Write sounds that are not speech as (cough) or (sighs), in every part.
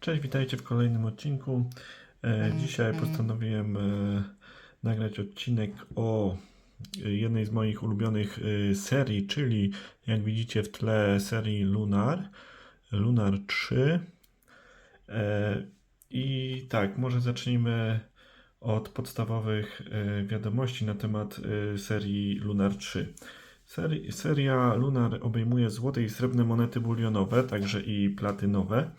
Cześć, witajcie w kolejnym odcinku. E, dzisiaj postanowiłem e, nagrać odcinek o e, jednej z moich ulubionych serii, czyli jak widzicie w tle serii Lunar, Lunar 3. E, I tak, może zacznijmy od podstawowych e, wiadomości na temat e, serii Lunar 3. Seri, seria Lunar obejmuje złote i srebrne monety bulionowe, także i platynowe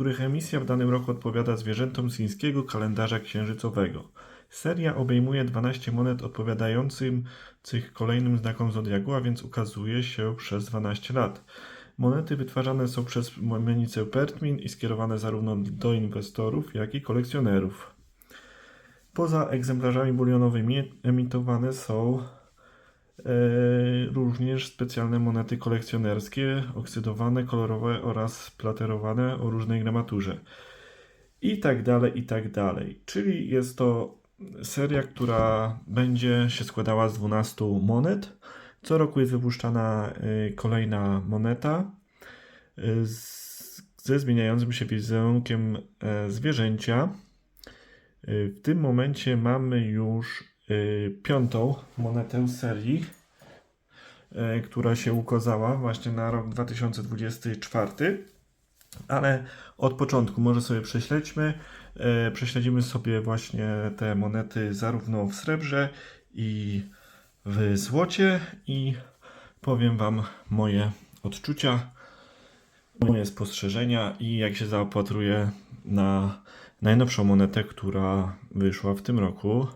których emisja w danym roku odpowiada zwierzętom chińskiego kalendarza księżycowego. Seria obejmuje 12 monet odpowiadającym cych kolejnym znakom zodiaku, a więc ukazuje się przez 12 lat. Monety wytwarzane są przez menicę Pertmin i skierowane zarówno do inwestorów, jak i kolekcjonerów. Poza egzemplarzami bulionowymi emitowane są e, również specjalne monety kolekcjonerskie, oksydowane, kolorowe oraz platerowane o różnej gramaturze. I tak dalej, i tak dalej. Czyli jest to seria, która będzie się składała z 12 monet. Co roku jest wypuszczana e, kolejna moneta e, ze zmieniającym się wizerunkiem zwierzęcia. E, W tym momencie mamy już e, piątą monetę serii, e, która się ukazała właśnie na rok 2024. Ale od początku może sobie prześledźmy. Prześledzimy sobie właśnie te monety zarówno w srebrze i w złocie i powiem Wam moje odczucia, moje spostrzeżenia i jak się zaopatruję na najnowszą monetę, która wyszła w tym roku.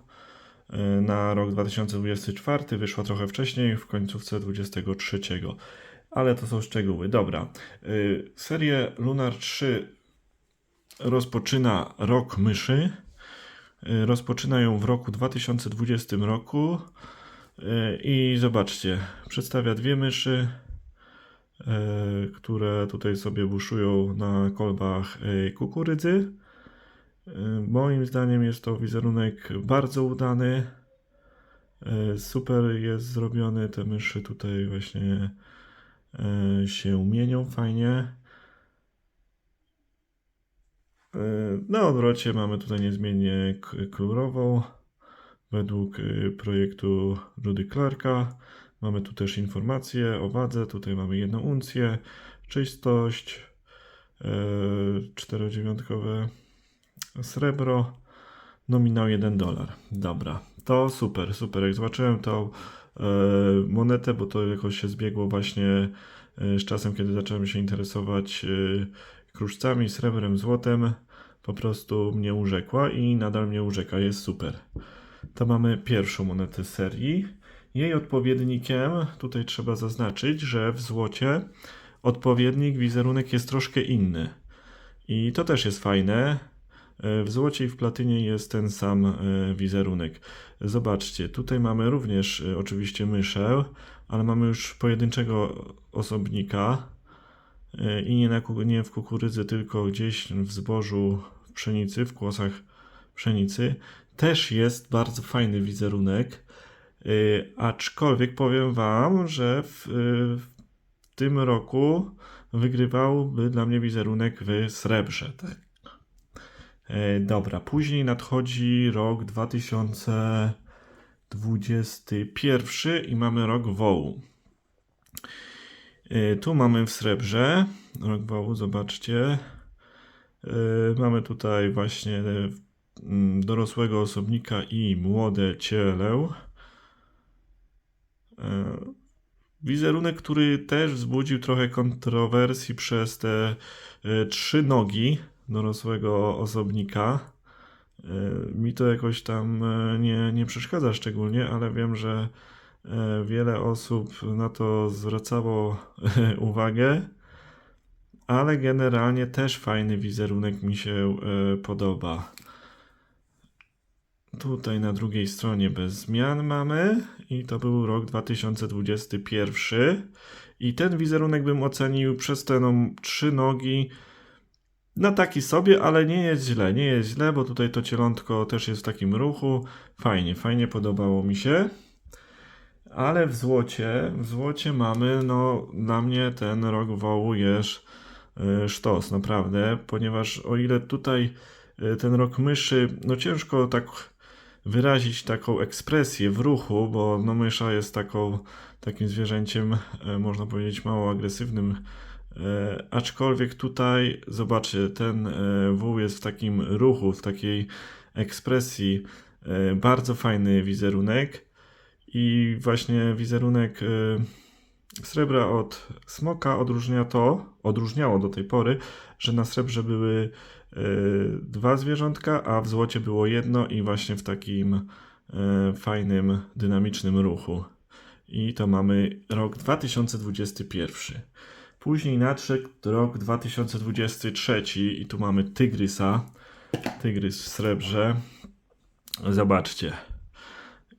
E, Na rok 2024 wyszła trochę wcześniej, w końcówce 23. Ale to są szczegóły. Dobra. Y, Serię Lunar 3 rozpoczyna rok myszy. Y, Rozpoczyna ją w roku 2020 roku. I zobaczcie, przedstawia dwie myszy, które tutaj sobie buszują na kolbach kukurydzy. Y, Moim zdaniem jest to wizerunek bardzo udany. Y, Super jest zrobiony. Te myszy tutaj właśnie y, się mienią fajnie. Na odwrocie mamy tutaj niezmiennie k- królową według projektu Rudy Clarka. Mamy tu też informacje o wadze. Tutaj mamy jedną uncję, czystość, czterodziewiątkowe srebro, nominał 1 dolar. Dobra, to super, super. Jak zobaczyłem tą e, monetę, bo to jakoś się zbiegło właśnie e, z czasem, kiedy zacząłem się interesować e, kruszcami, srebrem, złotem, po prostu mnie urzekła i nadal mnie urzeka, jest super. To mamy pierwszą monetę serii. Jej odpowiednikiem, tutaj trzeba zaznaczyć, że w złocie odpowiednik, wizerunek jest troszkę inny. I to też jest fajne. E, W złocie i w platynie jest ten sam e, wizerunek. Zobaczcie, tutaj mamy również e, oczywiście myszę, ale mamy już pojedynczego osobnika i nie, na, nie w kukurydzy, tylko gdzieś w zbożu, pszenicy, w kłosach pszenicy. Też jest bardzo fajny wizerunek, aczkolwiek powiem Wam, że w, w tym roku wygrywałby dla mnie wizerunek w srebrze. Tak? E, Dobra, później nadchodzi rok 2021 i mamy rok wołu. E, Tu mamy w srebrze rok wołu, zobaczcie. E, Mamy tutaj właśnie mm, dorosłego osobnika i młode ciele. E, Wizerunek, który też wzbudził trochę kontrowersji przez te trzy nogi dorosłego osobnika. E, Mi to jakoś tam e, nie, nie przeszkadza szczególnie, ale wiem, że e, wiele osób na to zwracało uwagę. Ale generalnie też fajny wizerunek mi się podoba. Tutaj na drugiej stronie bez zmian mamy i to był rok 2021 i ten wizerunek bym ocenił przez te no, trzy nogi na taki sobie, ale nie jest źle, nie jest źle, bo tutaj to cielątko też jest w takim ruchu. Fajnie, fajnie podobało mi się. Ale w złocie, w złocie mamy, no dla mnie ten rok wołu jest y, sztos, naprawdę, ponieważ o ile tutaj y, ten rok myszy, no ciężko tak wyrazić taką ekspresję w ruchu, bo no mysza jest taką, takim zwierzęciem, y, można powiedzieć, mało agresywnym, aczkolwiek tutaj, zobaczcie, ten e, wół jest w takim ruchu, w takiej ekspresji. E, bardzo fajny wizerunek. I właśnie wizerunek e, srebra od smoka odróżnia to, odróżniało do tej pory, że na srebrze były e, dwa zwierzątka, a w złocie było jedno i właśnie w takim e, fajnym, dynamicznym ruchu. I to mamy rok 2021. Później nadszedł rok 2023 i tu mamy tygrysa. Tygrys w srebrze. Zobaczcie.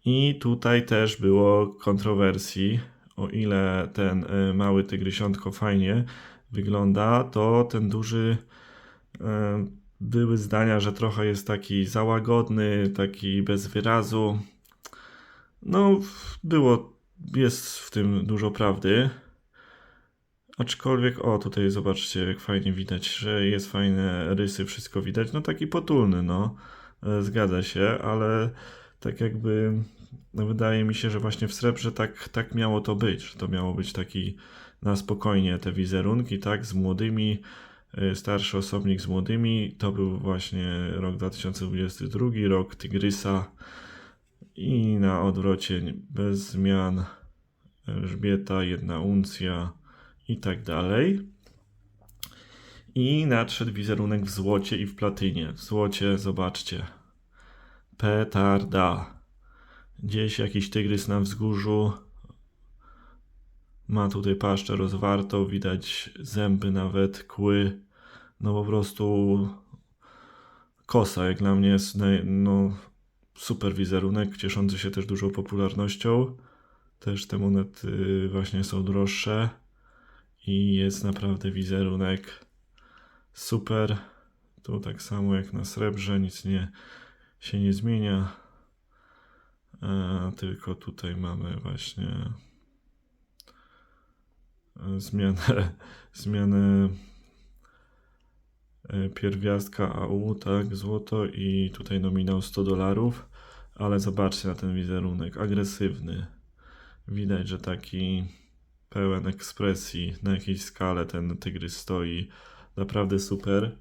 I tutaj też było kontrowersji. O ile ten y, mały tygrysiątko fajnie wygląda, to ten duży y, były zdania, że trochę jest taki za łagodny, taki bez wyrazu. No, było, jest w tym dużo prawdy. Aczkolwiek, o tutaj zobaczcie, jak fajnie widać, że jest fajne rysy, wszystko widać. No taki potulny, no. E, Zgadza się, ale tak jakby no, wydaje mi się, że właśnie w srebrze tak, tak miało to być, że to miało być taki na spokojnie te wizerunki, tak, z młodymi, e, starszy osobnik z młodymi. To był właśnie rok 2022, rok Tygrysa i na odwrocie bez zmian Elżbieta, jedna uncja i tak dalej. I nadszedł wizerunek w złocie i w platynie. W złocie, zobaczcie. Petarda. Gdzieś jakiś tygrys na wzgórzu. Ma tutaj paszczę rozwartą, widać zęby nawet, kły. No po prostu kosa, jak dla mnie jest no, super wizerunek, cieszący się też dużą popularnością. Też te monety właśnie są droższe i jest naprawdę wizerunek super. Tu tak samo jak na srebrze, nic nie, się nie zmienia. E, tylko tutaj mamy właśnie e, zmianę, (laughs) zmianę e, pierwiastka AU, tak, złoto i tutaj nominał 100 dolarów, ale zobaczcie na ten wizerunek, agresywny. Widać, że taki pełen ekspresji, na jakiejś skale ten tygrys stoi. Naprawdę super.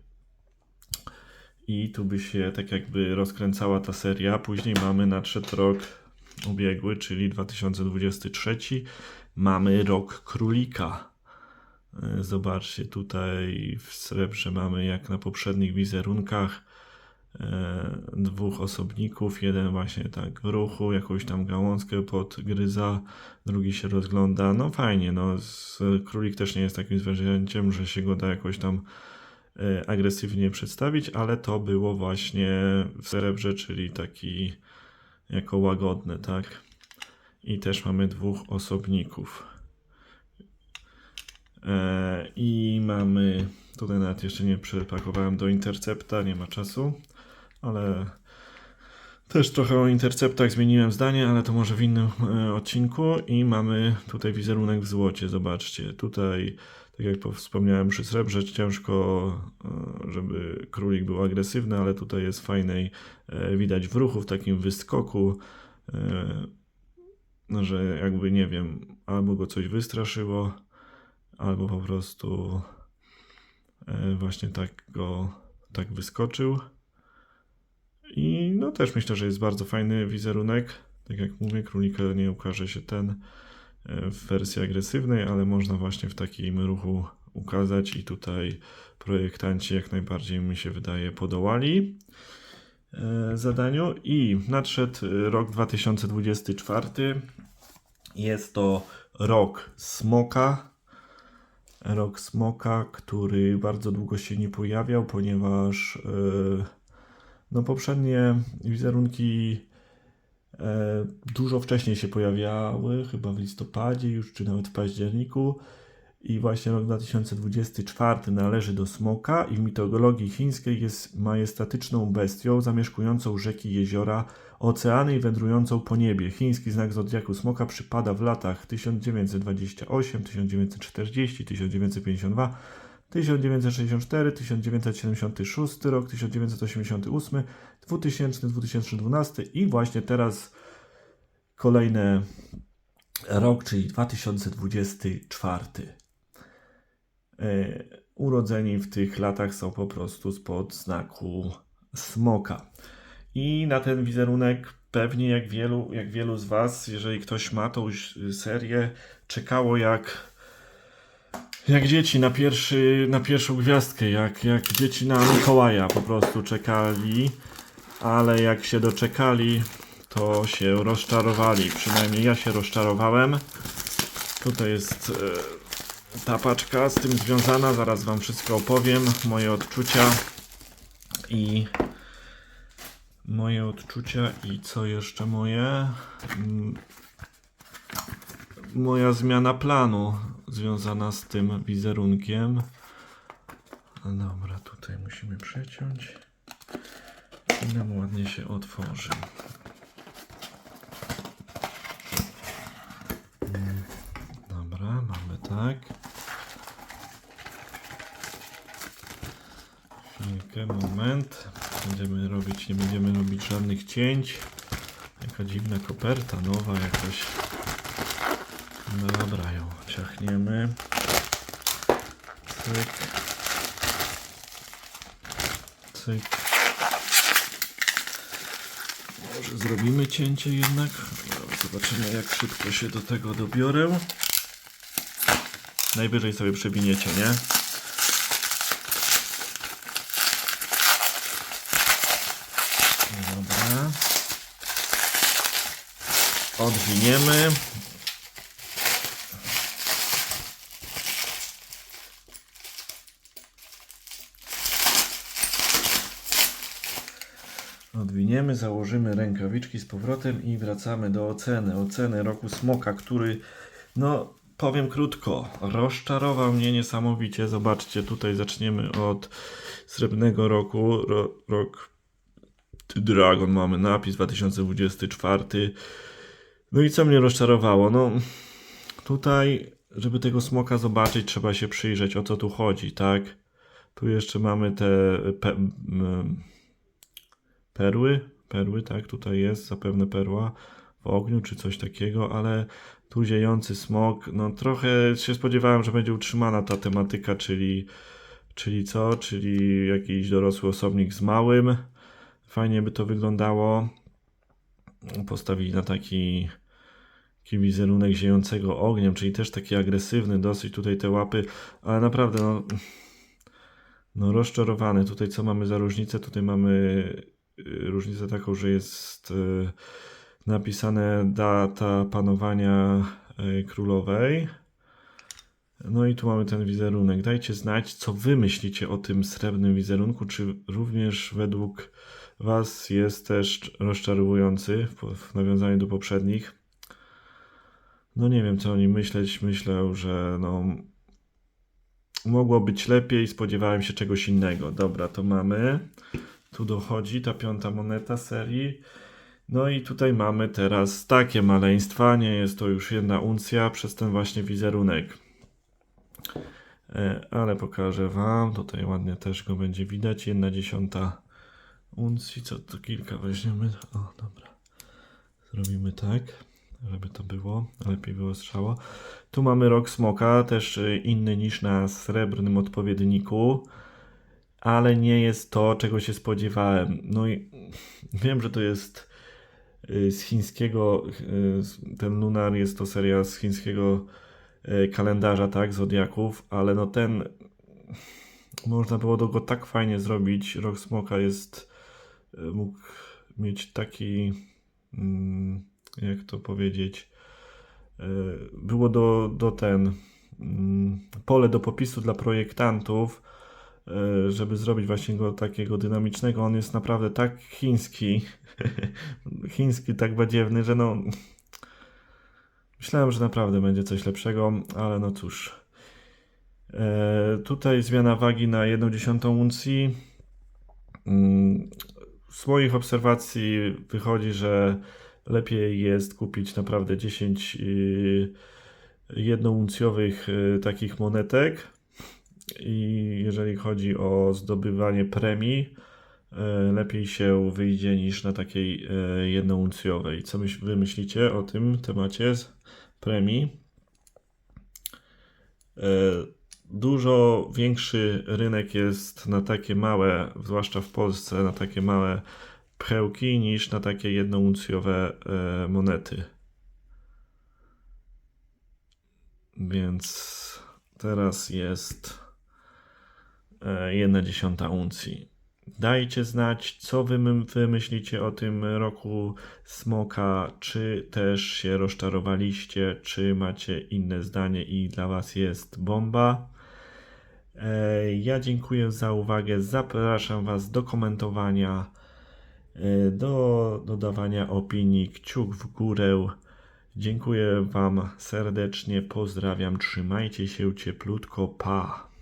I tu by się tak jakby rozkręcała ta seria. Później mamy nadszedł rok ubiegły, czyli 2023. Mamy rok królika. E, Zobaczcie, tutaj w srebrze mamy jak na poprzednich wizerunkach dwóch osobników. Jeden właśnie tak w ruchu, jakąś tam gałązkę podgryza, drugi się rozgląda. No fajnie, no królik też nie jest takim zwierzęciem, że się go da jakoś tam e, agresywnie przedstawić, ale to było właśnie w srebrze, czyli taki jako łagodny, tak? I też mamy dwóch osobników. E, I mamy, tutaj nawet jeszcze nie przepakowałem do Intercepta, nie ma czasu, ale też trochę o Interceptach zmieniłem zdanie, ale to może w innym e, odcinku. I mamy tutaj wizerunek w złocie, zobaczcie. Tutaj, tak jak po- wspomniałem przy srebrze, ciężko, e, żeby królik był agresywny, ale tutaj jest fajnej, e, widać w ruchu, w takim wyskoku, no, że jakby, nie wiem, albo go coś wystraszyło, albo po prostu właśnie tak go, tak wyskoczył. I no też myślę, że jest bardzo fajny wizerunek. Tak jak mówię, królika nie ukaże się ten e, w wersji agresywnej, ale można właśnie w takim ruchu ukazać i tutaj projektanci jak najbardziej mi się wydaje podołali e, zadaniu i nadszedł e, rok 2024. Jest to rok smoka. Rok smoka, który bardzo długo się nie pojawiał, ponieważ e, no poprzednie wizerunki e, dużo wcześniej się pojawiały, chyba w listopadzie już, czy nawet w październiku. I właśnie rok 2024 należy do smoka i w mitologii chińskiej jest majestatyczną bestią zamieszkującą rzeki, jeziora, oceany i wędrującą po niebie. Chiński znak zodiaku smoka przypada w latach 1928, 1940, 1952, 1964, 1976 rok, 1988, 2000, 2012 i właśnie teraz kolejny rok, czyli 2024. E, Urodzeni w tych latach są po prostu spod znaku smoka. I na ten wizerunek pewnie jak wielu, jak wielu z Was, jeżeli ktoś ma tą serię, czekało jak jak dzieci na, pierwszy, na pierwszą gwiazdkę, jak, jak dzieci na Mikołaja po prostu czekali, ale jak się doczekali, to się rozczarowali. Przynajmniej ja się rozczarowałem. Tutaj jest e, ta paczka z tym związana, zaraz Wam wszystko opowiem, moje odczucia i moje odczucia i co jeszcze moje? Mm, moja zmiana planu związana z tym wizerunkiem. Dobra, tutaj musimy przeciąć i nam ładnie się otworzy. Dobra, mamy tak. Chwilkę, moment. Będziemy robić, nie będziemy robić żadnych cięć. Jaka dziwna koperta, nowa jakoś. Dobra, ją ciachniemy. Cyk. Cyk. Może zrobimy cięcie jednak. Dobra, Zobaczymy jak szybko się do tego dobiorę. Najwyżej sobie przewiniecie, nie? Dobra. Odwiniemy. Odwiniemy, założymy rękawiczki z powrotem i wracamy do oceny. Oceny roku smoka, który, no powiem krótko, rozczarował mnie niesamowicie. Zobaczcie, tutaj zaczniemy od srebrnego roku. Ro, rok Dragon mamy napis 2024. No i co mnie rozczarowało? No tutaj, żeby tego smoka zobaczyć, trzeba się przyjrzeć o co tu chodzi, tak? Tu jeszcze mamy te pe, perły, perły, tak, tutaj jest zapewne perła w ogniu czy coś takiego, ale tu ziejący smok, no trochę się spodziewałem, że będzie utrzymana ta tematyka, czyli, czyli co, czyli jakiś dorosły osobnik z małym, fajnie by to wyglądało, postawili na taki, taki wizerunek ziejącego ogniem, czyli też taki agresywny dosyć tutaj te łapy, ale naprawdę no, no rozczarowany, tutaj co mamy za różnicę, tutaj mamy różnicę taką, że jest y, napisane data panowania y, królowej. No i tu mamy ten wizerunek. Dajcie znać, co wy myślicie o tym srebrnym wizerunku. Czy również według was jest też rozczarowujący w nawiązaniu do poprzednich? No nie wiem, co o nim myśleć. Myślę, że no mogło być lepiej. Spodziewałem się czegoś innego. Dobra, to mamy. Tu dochodzi ta piąta moneta serii. No i tutaj mamy teraz takie maleństwa. Nie jest to już jedna uncja przez ten właśnie wizerunek. E, Ale pokażę Wam. Tutaj ładnie też go będzie widać. Jedna dziesiąta uncji. Co to kilka weźmiemy? O, dobra. Zrobimy tak, żeby to było. Lepiej wyostrzało. Tu mamy rok smoka, też inny niż na srebrnym odpowiedniku. Ale nie jest to, czego się spodziewałem. No i (laughs) wiem, że to jest y, z chińskiego, y, ten lunar jest to seria z chińskiego y, kalendarza, tak, zodiaków, ale no ten (sighs) można było go tak fajnie zrobić. Rok Smoka jest mógł mieć taki mm, jak to powiedzieć było do, do ten mm, pole do popisu dla projektantów żeby zrobić właśnie go takiego dynamicznego. On jest naprawdę tak chiński, (laughs) chiński, tak badziewny, że no myślałem, że naprawdę będzie coś lepszego, ale no cóż. E, tutaj zmiana wagi na 1,1 uncji. Mm, Z moich obserwacji wychodzi, że lepiej jest kupić naprawdę 10 y, jednouncjowych y, takich monetek. I jeżeli chodzi o zdobywanie premii, e, lepiej się wyjdzie niż na takiej e, jednouncjowej. Co wy myślicie o tym temacie z premii? E, Dużo większy rynek jest na takie małe, zwłaszcza w Polsce, na takie małe pchełki niż na takie jednouncjowe monety. Więc teraz jest e, jedna dziesiąta uncji. Dajcie znać, co wy, wy myślicie o tym roku smoka, czy też się rozczarowaliście, czy macie inne zdanie i dla was jest bomba. E, Ja dziękuję za uwagę. Zapraszam was do komentowania, e, do dodawania opinii, kciuk w górę. Dziękuję wam serdecznie, pozdrawiam, trzymajcie się cieplutko, pa.